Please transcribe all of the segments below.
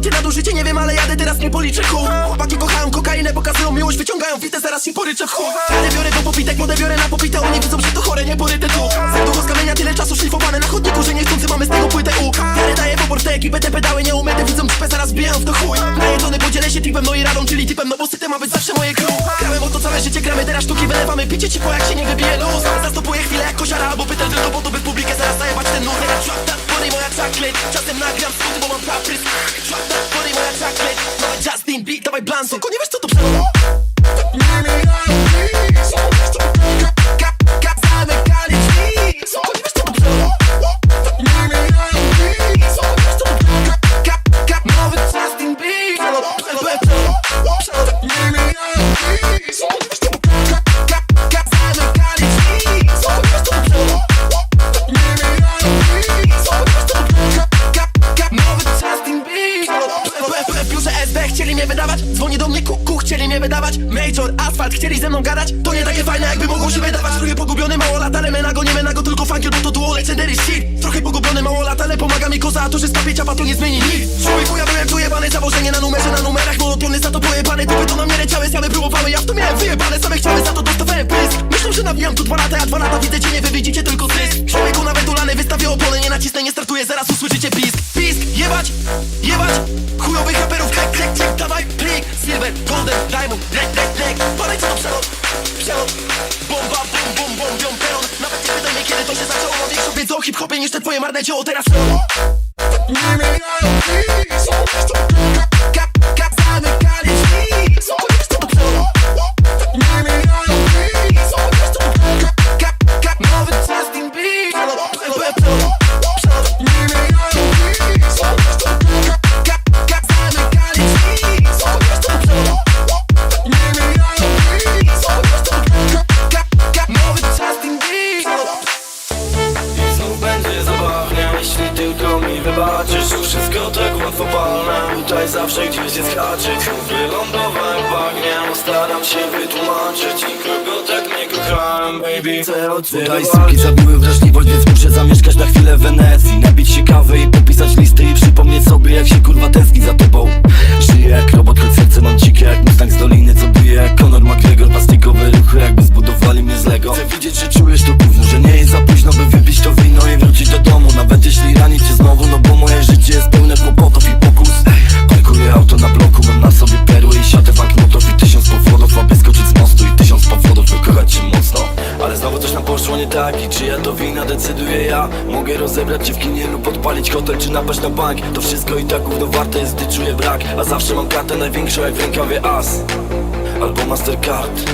loty na Nie wiem, ale jadę teraz nie policzę chuj Chłopaki kochają kokainę, pokazują miłość Wyciągają wite, zaraz się poryczę chuj. Ale biorę po popitek, młode biorę na popite Oni widzą, że to chore, nie poryte tu. Serducho z kamienia, tyle czasu szlifowane na chodniku Że niechcący mamy z tego płytę u Wiele daję popor te pedały nie umyte Widzą czpę, zaraz wbijam w to chuj. Najedzony podzielę się tipem, no i radą, czyli tipem No bo sytem ma być zawsze moje crew. Grałem o to całe życie, gramy teraz sztuki Wylewamy picie ciepło, jak się nie wybije luz. Zastopuję chwilę jak koziara albo pytel tylko po to, by publikę zaraz zajebać ten nóż Ja trap body, moja chocolate Czasem nagram skróty, bo mam paprysk. Trap that body, moja chocolate Dawaj Justin Beat, dawaj Blanco. Tylko nie wiesz co to przemo biurze SB chcieli mnie wydawać. Dzwoni do mnie kuku, chcieli mnie wydawać. Major, asfalt, chcieli ze mną gadać. To nie takie fajne jakby mogło się wydawać. Trochę pogubiony, mało lat, ale menago, nie menago Tylko funkier, bo to duo legendary shit. Trochę pogubiony, mało lat, ale pomaga mi koza A to, że stawię ciapa, to nie zmieni nic. Człowieku, ja byłem tu jebany Zawożenie na numerze, na numerach Monotony, za to pojebane Typy to na mnie leciały, same próbowały. Ja w to miałem wyjebane, same chciały, za to dostawałem pysk Myślą, że nawijam tu dwa lata, ja dwa lata widzę cię, nie wy widzicie tylko zysk. Człowieku, nawet ulany, wystawię opony Nie nacisnę, nie startuję, zaraz usłyszycie pisk. Pisk, jebać, jebać Chujowych raperów, klek, klek, klek Dawaj, plik, silver, golden, diamond Lek, lek, lek, palej co to przelot Przelot, bomba, bum, bum, bum, biom, peron. Nawet nie pytaj mnie, kiedy to się zaczęło. Mam większą wiedzę o hip-hopie niż te twoje marne dzieło Teraz. Ka- ka- zamykali drzwi Chcę widzieć, że czujesz to gówno, że nie jest za późno by wypić to wino i wrócić do domu. Nawet jeśli rani cię znowu, no bo moje życie jest pełne kłopotów i pokus. Ej, Parkuję auto na bloku, mam na sobie perły i siatę banknotów I tysiąc powodów, aby skoczyć z mostu I tysiąc powodów, by kochać cię mocno. Ale znowu coś nam poszło nie tak i czyja to wina decyduję ja? Mogę rozebrać cię w kinie lub odpalić hotel czy napaść na bank. To wszystko i tak gówno warte jest, gdy czuję brak. A zawsze mam kartę największą jak w rękawie as. Albo Mastercard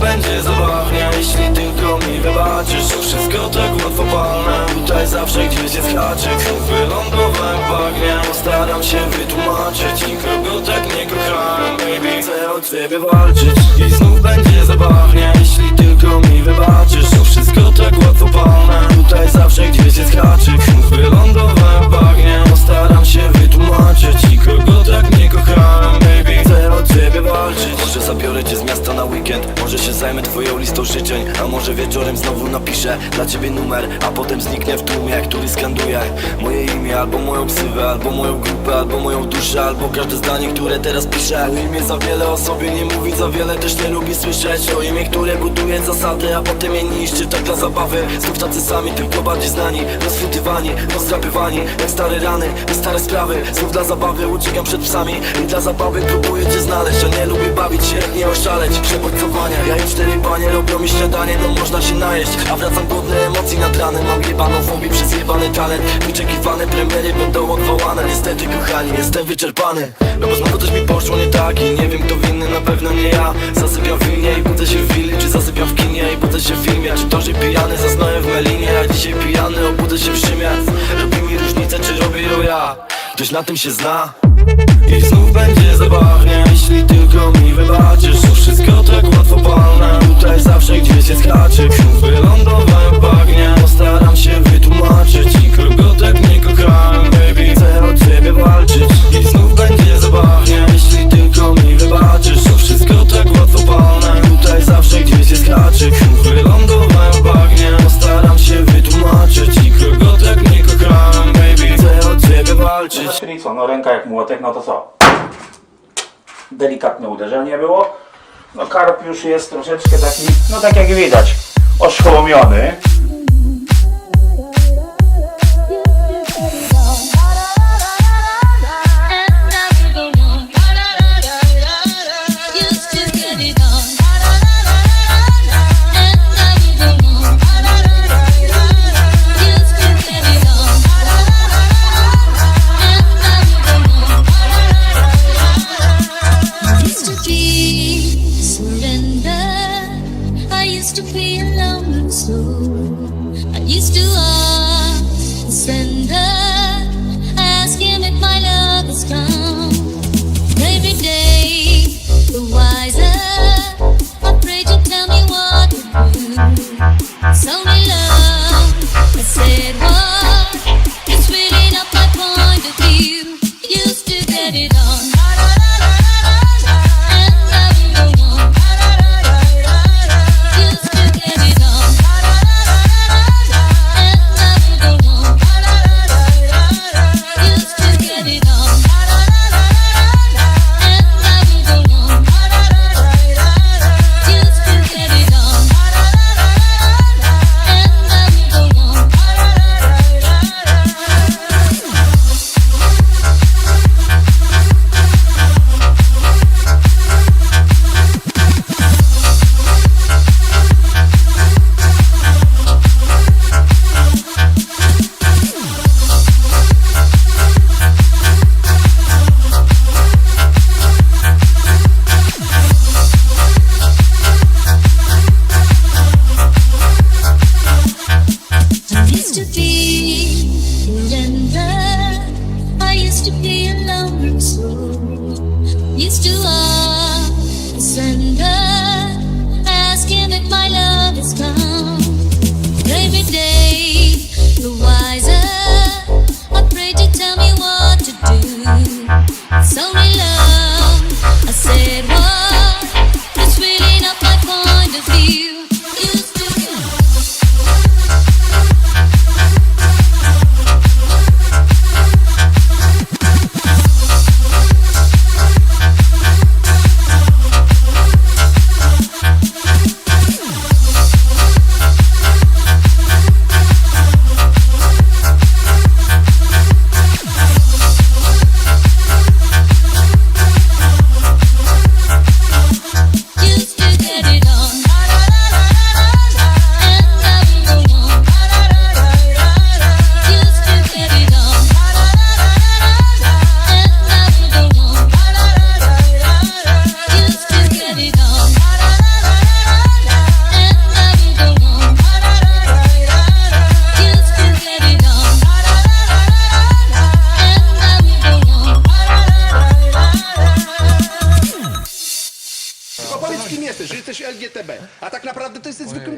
będzie zabawnie, jeśli tylko mi wybaczysz. Wszystko tak łatwo palne, tutaj zawsze gdzieś jest haczyk. Wylądowałem w bagnie, staram się wytłumaczyć. Nikogo tak nie kochałem, baby Chcę od ciebie walczyć. I znów będzie zabawnie, jeśli tylko mi wybaczysz napiszę dla ciebie numer A potem zniknę w tłumie, który skanduje Moje imię, albo moją ksywę, albo moją grupę Albo moją duszę, albo każde zdanie, które teraz piszę. Imię za wiele o sobie nie mówi za wiele Też nie lubi słyszeć. O imię, które buduje zasady A potem je niszczy, tak dla zabawy. Znów tacy sami, tylko bardziej znani Rozchwytywani, rozdrapywani Jak stare rany i stare sprawy. Znów dla zabawy uciekam przed I dla zabawy próbuję cię znaleźć A nie lubię bawić się, nie oszaleć. Przebodźcowania, ja i cztery panie robią mi śniadanie No można się najeść, a wracam głodny emocji nad ranem Mam jebaną fobię przez jebany talent. Wyczekiwane premiery będą odwołane Niestety kochani, jestem wyczerpany. No bo znowu coś mi poszło nie tak I nie wiem kto winny, na pewno nie ja. Zasypiam w i budzę się w willi Czy zasypiam w kinie i budzę się w filmie. Czy to, że pijany zasnąłem w melinie A dzisiaj pijany obudzę się w Rzymie Robi mi różnicę, czy robię ją ja. Ktoś na tym się zna i znów będzie zabawnie, jeśli tylko mi wybaczysz. To wszystko tak łatwo palne, tutaj zawsze gdzieś jest haczyk. Znów wylądowałem bagnie, postaram się wytłumaczyć. Nikogo tak nie kochałem, baby, chcę o ciebie walczyć. I znów będzie zabawnie, jeśli tylko mi wybaczysz. To wszystko tak łatwo palne, tutaj zawsze gdzieś jest haczyk. Znów wylądowałem bagnie, postaram się wytłumaczyć. Nikogo tak nie walczyć Czyli co, no ręka jak młotek, no to co? Delikatne uderzenie było. No karp już jest troszeczkę taki, no tak jak widać, oszkołomiony.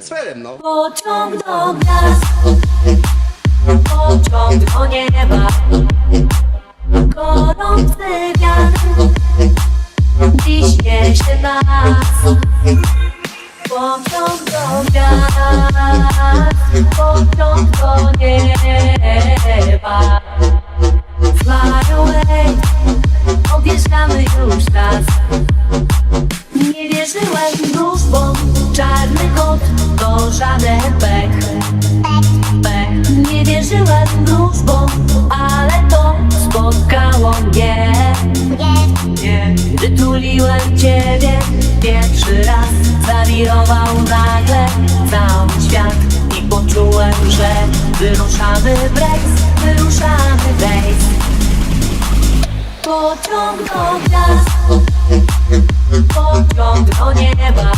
Cfelem, no. Pociąg do gwiazd, pociąg do nieba, gorący wiatr dziś niesie nas. Pociąg do Pociąg do nieba Fly away Odjeżdżamy już raz Nie wierzyłem wróżbom Czarny kot to żaden pech. Pech. Nie wierzyłem wróżbom Ale to spotkało mnie. Nie Wytuliłem ciebie Pierwszy raz Zawirował nagle Cały świat I poczułem, że Wyruszamy w rejs Wyruszamy w rejs. Pociąg do gwiazd Pociąg do nieba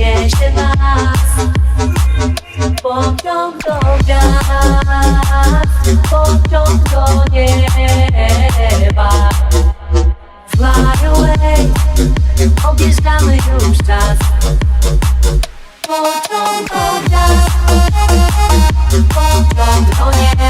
niesie nas Pociąg do gwiazd Pociąg do nieba. Fly away Objeżdżamy już czas. Pociąg do gwiazd Pociąg do nieba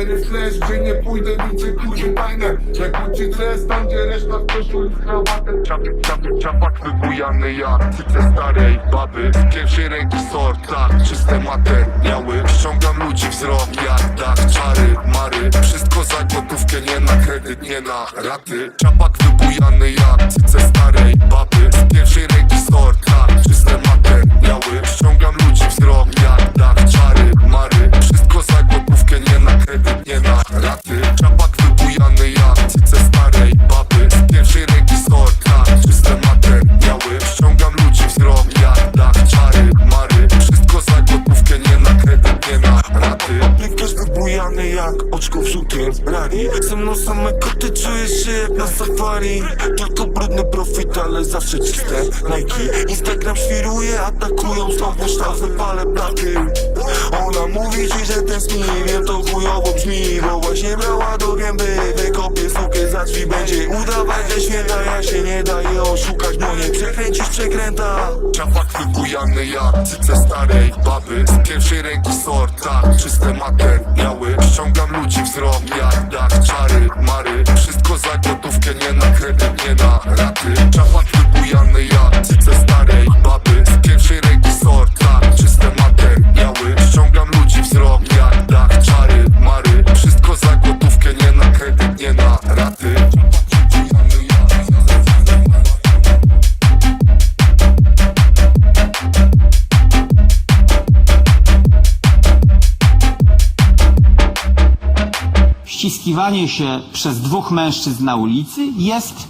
Kamery flash, gdzie nie pójdę, widzę kurwy tajne. Jak uczy dres, tam gdzie reszta w koszuli z krawatem. Czapy, czapy, czapak wybujany jak cyce starej baby. Z pierwszej ręki sort, tak, czyste materiały Ściągam ludzi wzrok jak dach, czary, mary. Wszystko za gotówkę, nie na kredyt, nie na raty. Czapak wybujany jak cyce starej baby. Z pierwszej ręki sort, tak, czyste materiały Ściągam ludzi wzrok jak dach, czary, mary Ze mną same koty, czujesz się jak na safari. Tylko brudny profit, ale zawsze czyste. Nike Instagram świruje, atakują znowu sztafy, palę blaki Ona mówi ci, że tęskni, wiem to chujowo brzmi Bo właśnie brała do gęby, wykopię sukę za drzwi Będzie udawać, że święta, ja się nie daję oszukać Bo nie przekręcisz przekręta. Czapak wybujany jak cyce starej baby Z pierwszej ręki sort, tak, czyste materiały. Ściągam ludzi wzrok jak dach, czary, mary. Wszystko za gotówkę, nie na kredyt, nie na raty Czapak wybujany jak cyce starej baby Z pierwszej ręki sort, tak, czyste materiały. Ściągam ludzi wzrok jak dach, czary, mary. Wszystko za gotówkę, nie na kredyt, nie na raty. Uściskiwanie się przez dwóch mężczyzn na ulicy jest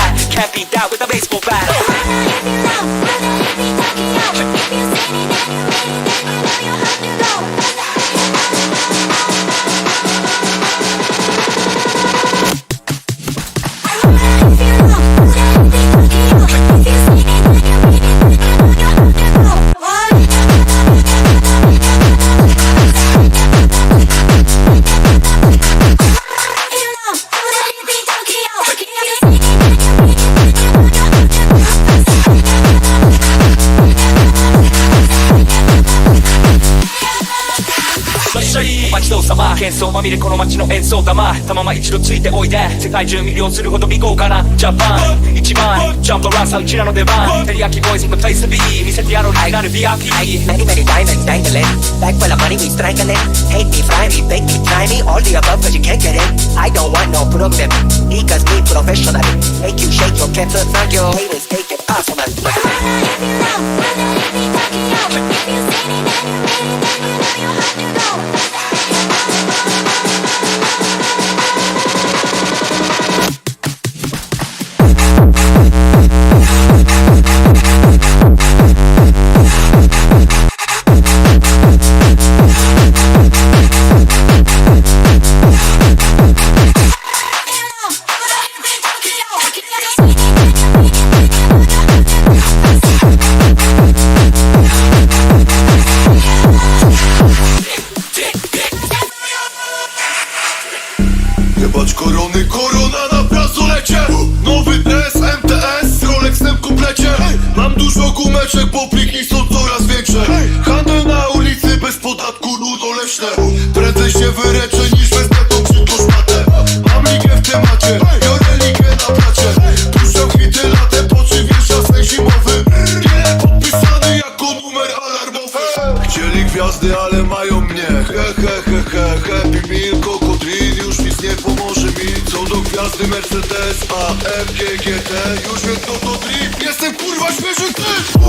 Can't be that with a baseball bat. If you say Then you know you have to go. この街の演奏玉たまま一度ついておいで世界中魅了するほど見こうかなジャパン。一番ジャンプランサウチちの出番。照り焼きボイズのプイスビー見せてやろうライガル VIP 何々ダイメンダインンバックはマリミストライカネイフライミーベイキータイミーオーディアバブカジケケレン I don't want no problem. プロフェッショナル Make you ケツフギョー Ladies take it personal Wow, I love you now, I know leśne Prędzej się wyreczę niż wezmę tą brzydką szmatę. Mam ligę w temacie, biorę ligę na placie. Puszczam hity latem, po czym wjeżdża sen zimowy. Nie podpisany jako numer alarmowy. Chcieli gwiazdy, ale mają mnie. He he he he, Happy Meal, Cocodrin Już nic nie pomoże mi. Co do gwiazdy Mercedes, a MGGT Już wiem kto to drip. Jestem kurwa świeży ty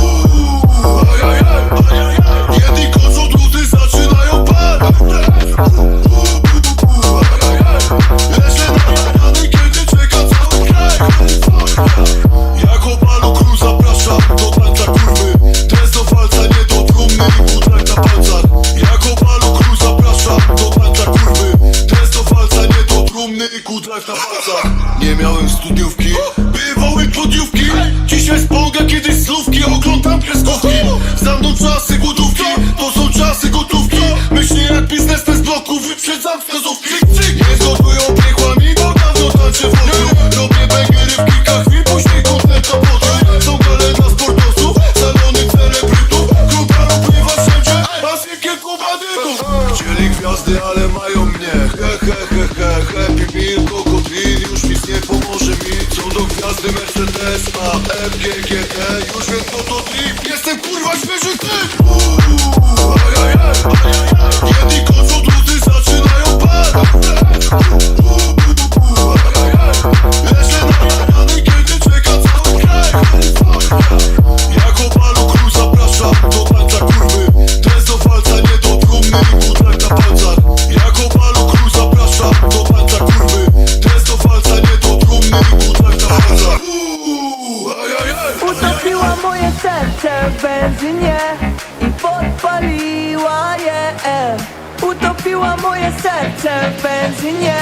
Utopiła moje serce w benzynie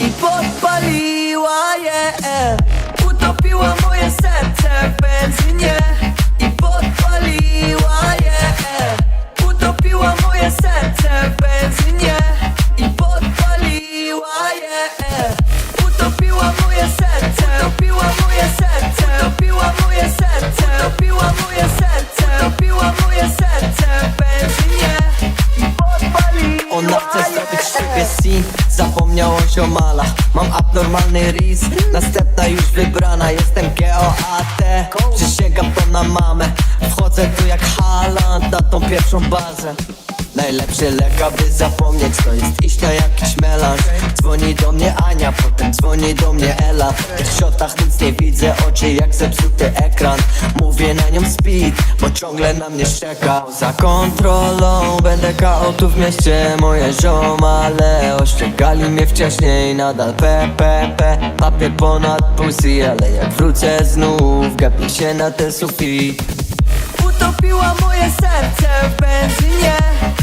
i podpaliła je. Utopiła moje serce w benzynie i podpaliła je. Utopiła moje serce w benzynie i podpaliła je. Utopiła moje serce, utopiła moje serce, utopiła moje serce, utopiła moje serce, siebie scene zapomniał o ziomalach Mam abnormalny ris, następna już wybrana. Jestem G-O-A-T, przysięgam to na mamę. Wchodzę tu jak Haaland na tą pierwszą bazę Najlepszy lek, aby zapomnieć To jest iść na jakiś melanż Dzwoni do mnie Ania, potem dzwoni do mnie Ela. W tych shotach nic nie widzę, oczy jak zepsuty ekran. Mówię na nią speed, bo ciągle na mnie szczeka. Za kontrolą będę KO tu w mieście Moje ziomale ościegali mnie wcześniej. Nadal PPP, papier ponad pussy Ale jak wrócę znów, gapię się na ten sufit. Utopiła moje serce w benzynie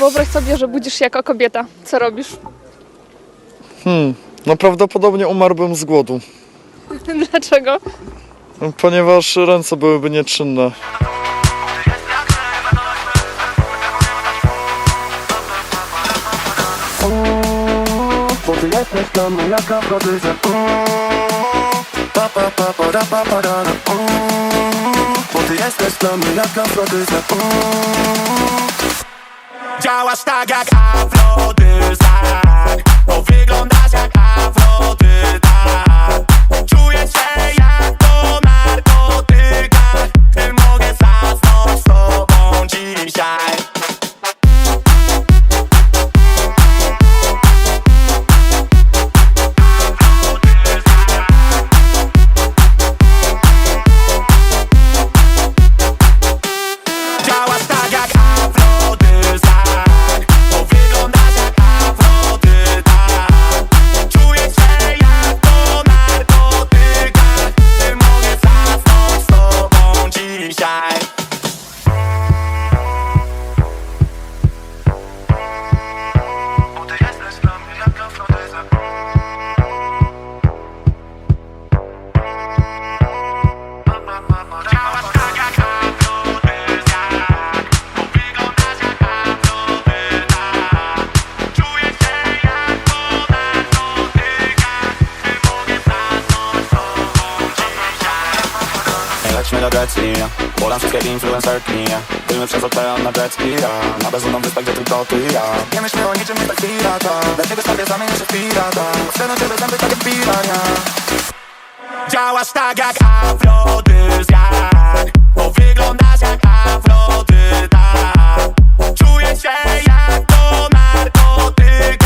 Wyobraź sobie, że budzisz się jako kobieta. Co robisz? Hmm, no prawdopodobnie umarłbym z głodu, Dlaczego? ponieważ ręce byłyby nieczynne. Bo ty jesteś dla mnie jak afrodyzem Pa pa pa pa ra pa pa ra ra Bo ty jesteś dla mnie jak afrodyzem Działasz tak jak afrodyzak Bo wyglądasz jak afrodyta Czuję się jak po narkotykach mogę zasnąć z tobą dzisiaj mi do Bolam wszystkie influencerki Byliśmy przez ocean na jet. Na bezludną wyspę, gdzie tylko ty i ja. Nie myślmy o niczym, nie tak pirata. Dla ciebie stawia zamienię się w pirata. Chcę na ciebie zęby takie pirania Działasz tak jak afrodyzjak. Bo wyglądasz jak afrodyta, Czuję się jak do narkotyk